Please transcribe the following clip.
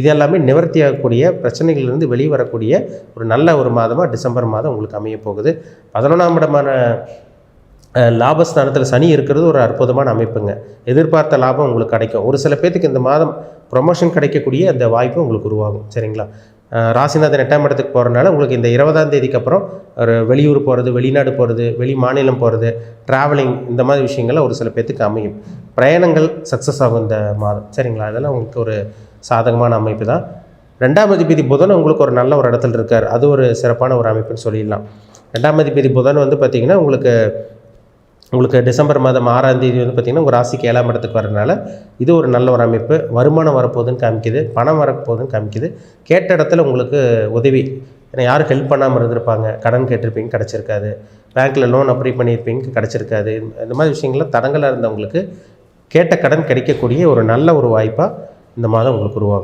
இது எல்லாமே நிவர்த்தி ஆகக்கூடிய பிரச்சனைகளிலிருந்து வெளியே வரக்கூடிய ஒரு நல்ல ஒரு மாதமாக டிசம்பர் மாதம் உங்களுக்கு அமைய போகுது. பதினொன்றாம் இடமான லாபஸ்தானத்தில் சனி இருக்கிறது ஒரு அற்புதமான அமைப்புங்க. எதிர்பார்த்த லாபம் உங்களுக்கு கிடைக்கும். ஒரு சில பேர்த்துக்கு இந்த மாதம் ப்ரொமோஷன் கிடைக்கக்கூடிய அந்த வாய்ப்பு உங்களுக்கு உருவாகும். சரிங்களா? ராசிநாதன் எட்டாம் இடத்துக்கு போகிறனால உங்களுக்கு இந்த இருபதாம் தேதிக்கு அப்புறம் ஒரு வெளியூர் போகிறது வெளிநாடு போகிறது வெளி மாநிலம் போகிறது ட்ராவலிங் இந்த மாதிரி விஷயங்கள்லாம் ஒரு சில பேர்த்துக்கு அமையும். பிரயாணங்கள் சக்ஸஸ் ஆகும் இந்த மாதம். சரிங்களா? அதெல்லாம் உங்களுக்கு ஒரு சாதகமான அமைப்பு தான். ரெண்டாம் அதிபதி புதன் உங்களுக்கு ஒரு நல்ல ஒரு இடத்துல இருக்கார். அது ஒரு சிறப்பான ஒரு அமைப்புன்னு சொல்லிடலாம். ரெண்டாம் அதிபதி புதன் வந்து பார்த்திங்கன்னா உங்களுக்கு உங்களுக்கு டிசம்பர் மாதம் ஆறாம் தேதி வந்து பார்த்திங்கன்னா உங்கள் ராசிக்கு ஏழாம் இடத்துக்கு வரனால இது ஒரு நல்ல ஒரு அமைப்பு. வருமானம் வரப்போகுதுன்னு காமிக்குது. பணம் வரப்போகுதுன்னு காமிக்குது. கேட்ட இடத்துல உங்களுக்கு உதவி. ஏன்னா யாரும் ஹெல்ப் பண்ணாமல் இருந்திருப்பாங்க. கடன் கேட்டிருப்பீங்க கிடச்சிருக்காது. பேங்க்கில் லோன் அப்ளை பண்ணியிருப்பீங்க கிடச்சிருக்காது. இந்த மாதிரி விஷயங்கள்லாம் தடங்களாக இருந்தவங்களுக்கு கேட்ட கடன் கிடைக்கக்கூடிய ஒரு நல்ல ஒரு வாய்ப்பாக இந்த மாதம் உங்களுக்கு உருவாகும்